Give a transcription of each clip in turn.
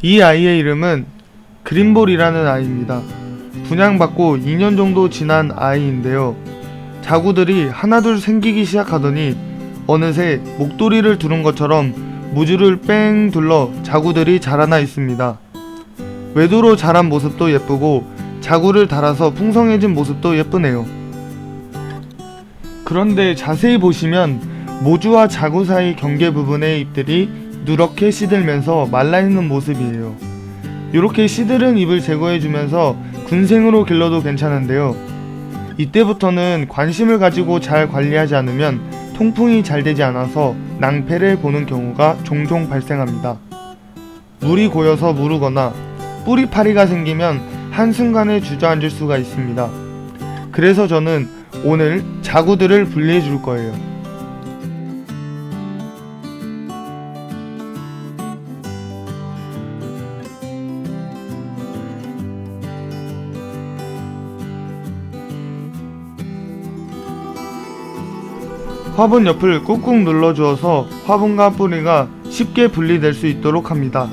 이 아이의 이름은 그린볼이라는 아이입니다. 분양받고 2년 정도 지난 아이인데요. 자구들이 하나둘 생기기 시작하더니 어느새 목도리를 두른 것처럼 무주를 뺑 둘러 자구들이 자라나 있습니다. 외도로 자란 모습도 예쁘고 자구를 달아서 풍성해진 모습도 예쁘네요. 그런데 자세히 보시면 모주와 자구 사이 경계 부분의 잎들이 누렇게 시들면서 말라있는 모습이에요. 이렇게 시들은 잎을 제거해주면서 군생으로 길러도 괜찮은데요. 이때부터는 관심을 가지고 잘 관리하지 않으면 통풍이 잘 되지 않아서 낭패를 보는 경우가 종종 발생합니다. 물이 고여서 무르거나 뿌리파리가 생기면 한순간에 주저앉을 수가 있습니다. 그래서 저는 오늘 자구들을 분리해 줄 거예요. 화분 옆을 꾹꾹 눌러주어서 화분과 뿌리가 쉽게 분리될 수 있도록 합니다.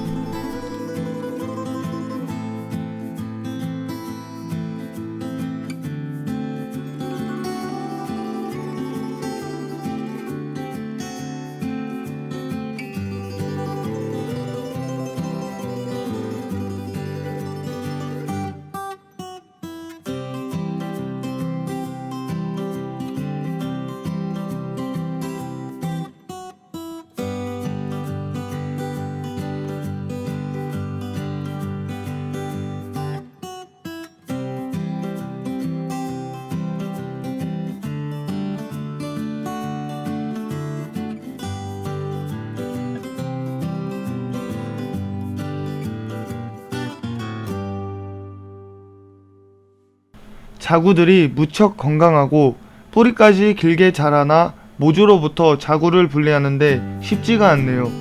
자구들이 무척 건강하고 뿌리까지 길게 자라나 모주로부터 자구를 분리하는데 쉽지가 않네요.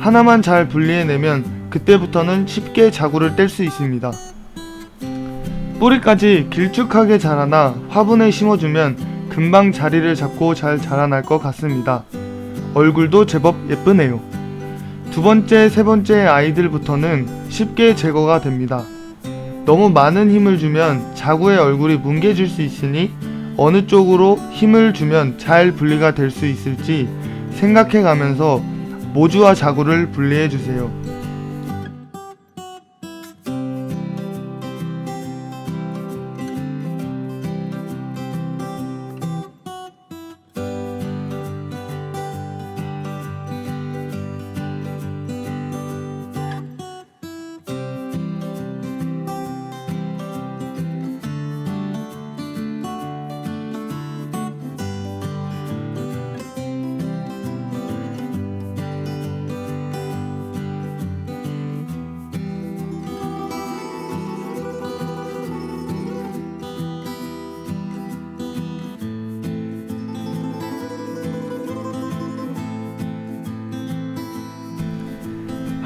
하나만 잘 분리해내면 그때부터는 쉽게 자구를 뗄 수 있습니다. 뿌리까지 길쭉하게 자라나 화분에 심어주면 금방 자리를 잡고 잘 자라날 것 같습니다. 얼굴도 제법 예쁘네요. 두 번째, 세 번째 아이들부터는 쉽게 제거가 됩니다. 너무 많은 힘을 주면 자구의 얼굴이 뭉개질 수 있으니 어느 쪽으로 힘을 주면 잘 분리가 될 수 있을지 생각해 가면서 모주와 자구를 분리해 주세요.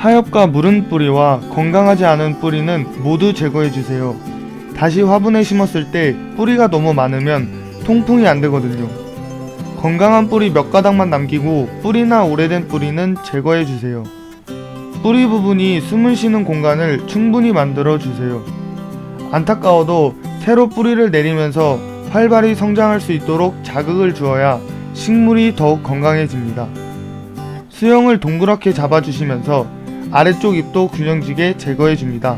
하엽과 무른 뿌리와 건강하지 않은 뿌리는 모두 제거해 주세요. 다시 화분에 심었을 때 뿌리가 너무 많으면 통풍이 안 되거든요. 건강한 뿌리 몇 가닥만 남기고 뿌리나 오래된 뿌리는 제거해 주세요. 뿌리 부분이 숨을 쉬는 공간을 충분히 만들어 주세요. 안타까워도 새로 뿌리를 내리면서 활발히 성장할 수 있도록 자극을 주어야 식물이 더욱 건강해집니다. 수영을 동그랗게 잡아주시면서 아래쪽 잎도 균형지게 제거해 줍니다.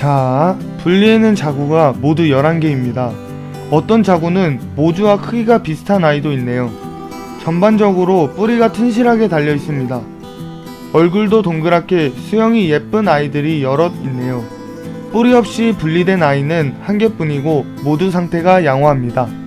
자, 분리해낸 자구가 모두 11개입니다. 어떤 자구는 모주와 크기가 비슷한 아이도 있네요. 전반적으로 뿌리가 튼실하게 달려 있습니다. 얼굴도 동그랗게 수영이 예쁜 아이들이 여럿 있네요. 뿌리 없이 분리된 아이는 한 개뿐이고 모두 상태가 양호합니다.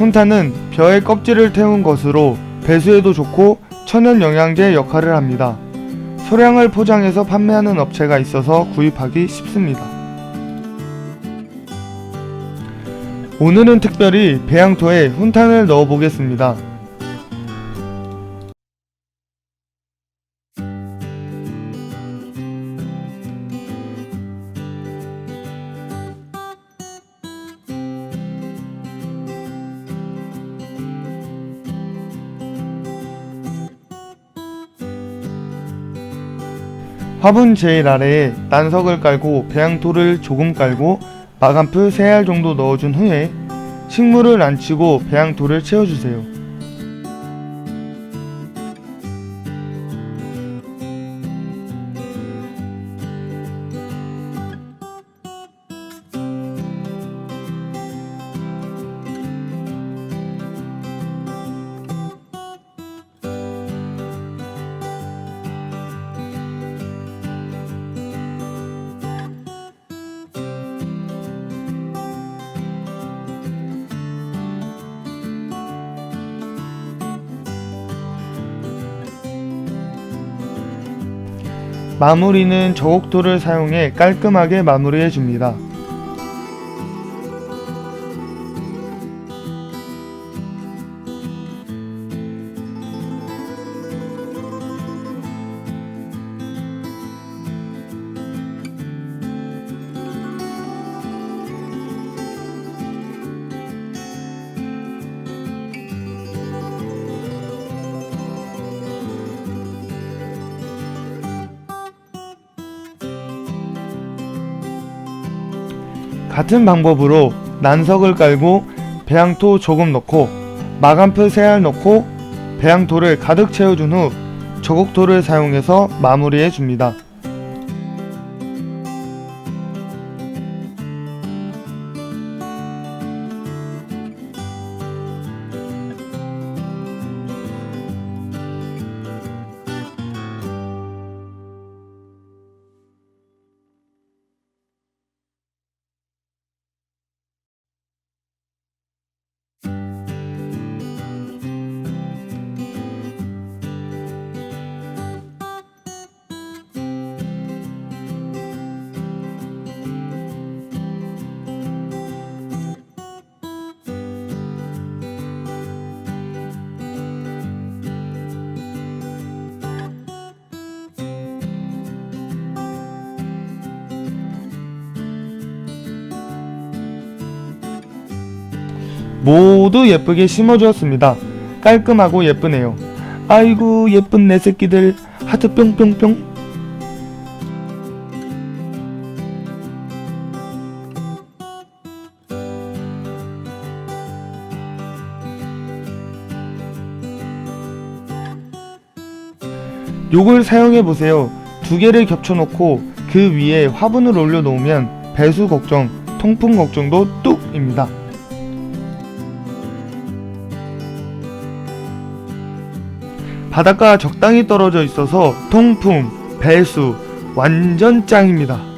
훈타는 벼의 껍질을 태운 것으로 배수에도 좋고 천연 영양제 역할을 합니다. 소량을 포장해서 판매하는 업체가 있어서 구입하기 쉽습니다. 오늘은 특별히 배양토에 훈탄을 넣어 보겠습니다. 화분 제일 아래에 난석을 깔고 배양토를 조금 깔고 마감프 3알 정도 넣어준 후에 식물을 앉히고 배양토를 채워주세요. 마무리는 저곡토를 사용해 깔끔하게 마무리해 줍니다. 같은 방법으로 난석을 깔고 배양토 조금 넣고 마감프 3알 넣고 배양토를 가득 채워준 후 저곡토를 사용해서 마무리해 줍니다. 모두 예쁘게 심어주었습니다. 깔끔하고 예쁘네요. 아이고 예쁜 내 새끼들 하트 뿅뿅뿅 요걸 사용해 보세요. 두 개를 겹쳐 놓고 그 위에 화분을 올려 놓으면 배수 걱정, 통풍 걱정도 뚝입니다. 바닷가 적당히 떨어져 있어서 통풍, 배수 완전 짱입니다.